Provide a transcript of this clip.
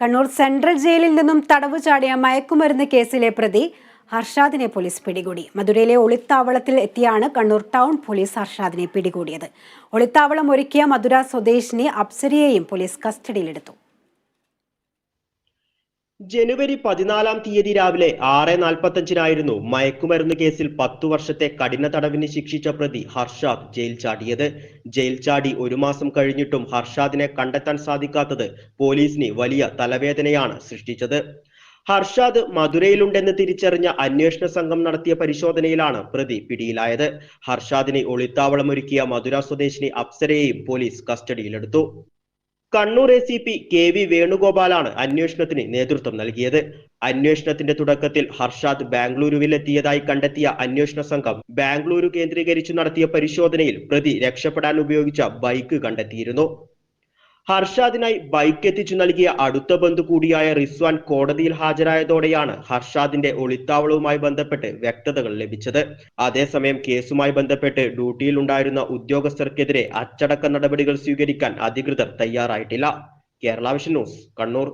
Kannur central ജയിലിൽ നിന്നും തടവു ചാടിയ മയക്കുമരുന്ന് കേസിലെ പ്രതി ഹർഷാദിനെ പോലീസ് പിടികൂടി. മധുരയിലെ ഒളിത്താവളത്തിൽ എത്തിയാണ് കണ്ണൂർ ടൗൺ പോലീസ് ഹർഷാദിനെ പിടികൂടിയത്. ഒളിത്താവളം ഒരുക്കിയ മധുര സ്വദേശിനി അപ്സരിയെയും പോലീസ് കസ്റ്റഡിയിലെടുത്തു. ജനുവരി പതിനാലാം തീയതി രാവിലെ ആറ് നാൽപ്പത്തഞ്ചിനായിരുന്നു മയക്കുമരുന്ന് കേസിൽ പത്തു വർഷത്തെ കഠിന തടവിന് ശിക്ഷിച്ച പ്രതി ഹർഷാദ് ജയിൽ ചാടിയത്. ജയിൽ ചാടി ഒരു മാസം കഴിഞ്ഞിട്ടും ഹർഷാദിനെ കണ്ടെത്താൻ സാധിക്കാത്തത് പോലീസിന് വലിയ തലവേദനയാണ് സൃഷ്ടിച്ചത്. ഹർഷാദ് മധുരയിലുണ്ടെന്ന് തിരിച്ചറിഞ്ഞ അന്വേഷണ സംഘം നടത്തിയ പരിശോധനയിലാണ് പ്രതി പിടിയിലായത്. ഹർഷാദിനെ ഒളിത്താവളമൊരുക്കിയ മധുര സ്വദേശിനി അപ്സരയെയും പോലീസ് കസ്റ്റഡിയിലെടുത്തു. Kannur A C P K V വേണുഗോപാലാണ് അന്വേഷണത്തിന് നേതൃത്വം നൽകിയത്. അന്വേഷണത്തിന്റെ തുടക്കത്തിൽ ഹർഷാദ് ബാംഗ്ലൂരുവിലെത്തിയതായി കണ്ടെത്തിയ അന്വേഷണ സംഘം ബാംഗ്ലൂരു കേന്ദ്രീകരിച്ചു നടത്തിയ പരിശോധനയിൽ പ്രതി രക്ഷപ്പെടാൻ ഉപയോഗിച്ച ബൈക്ക് കണ്ടെത്തിയിരുന്നു. ഹർഷാദിനായി ബൈക്ക് എത്തിച്ചു നൽകിയ അടുത്ത ബന്ധു കൂടിയായ റിസ്വാൻ കോടതിയിൽ ഹാജരായതോടെയാണ് ഹർഷാദിന്റെ ഒളിത്താവളവുമായി ബന്ധപ്പെട്ട് വ്യക്തതകൾ ലഭിച്ചത്. അതേസമയം കേസുമായി ബന്ധപ്പെട്ട് ഡ്യൂട്ടിയിൽ ഉണ്ടായിരുന്ന ഉദ്യോഗസ്ഥർക്കെതിരെ അച്ചടക്ക നടപടികൾ സ്വീകരിക്കാൻ അധികൃതർ തയ്യാറായിട്ടില്ല. Kerala vision news Kannur.